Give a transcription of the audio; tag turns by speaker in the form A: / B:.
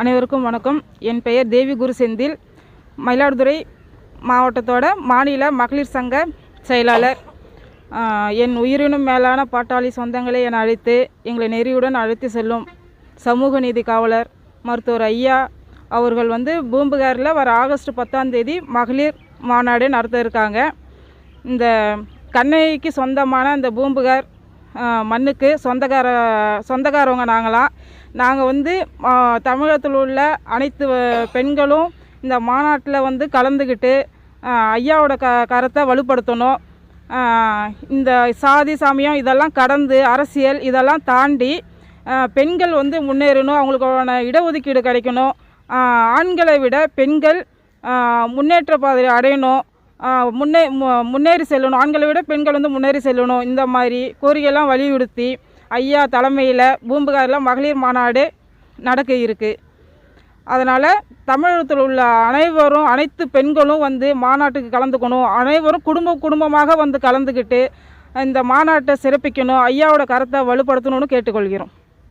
A: அனைவருக்கும் வணக்கம். என் பெயர் தேவி குரு செந்தில் மயிலாடுதுறை மாவட்டத்தோட மாநில மகளிர் சங்க செயலாளர். என் உயிரினும் மேலான பாட்டாளி சொந்தங்களை என அழைத்து எங்களை நெறியுடன் அழைத்து செல்லும் சமூக நீதி காவலர் மருத்துவர் ஐயா அவர்கள் வந்து பூம்புகாரில் வர ஆகஸ்ட் பத்தாம் தேதி மகளிர் மாநாடு நடத்த இருக்காங்க. இந்த கண்ணைக்கு சொந்தமான இந்த பூம்புகார் மண்ணுக்கு சொந்தக்கார சொந்தக்காரவங்க நாங்களாம் நாங்கள் வந்து தமிழகத்தில் உள்ள அனைத்து பெண்களும் இந்த மாநாட்டில் வந்து கலந்துக்கிட்டு ஐயாவோட க கரத்தை வலுப்படுத்தணும். இந்த சாதி சாமியம் இதெல்லாம் கடந்து அரசியல் இதெல்லாம் தாண்டி பெண்கள் வந்து முன்னேறணும் அவங்களுக்கான இடஒதுக்கீடு கிடைக்கணும். ஆண்களை விட பெண்கள் முன்னேற்ற பாதை அடையணும். முன்னே மு- முன்னேறி செல்லணும். ஆண்களை விட பெண்கள் வந்து முன்னேறி செல்லணும். இந்த மாதிரி கோரிக்கையெல்லாம் வலியுறுத்தி ஐயா தலைமையில் பூம்புகாரில் மகளிர் மாநாடு நடக்க இருக்குது அதனால் தமிழகத்தில் உள்ள அனைவரும் அனைத்து பெண்களும் வந்து மாநாட்டுக்கு கலந்துக்கணும். அனைவரும் குடும்ப குடும்பமாக வந்து கலந்துக்கிட்டு இந்த மாநாட்டை சிறப்பிக்கணும். ஐயாவோட கருத்தை வலுப்படுத்தணும்னு கேட்டுக்கொள்கிறோம்.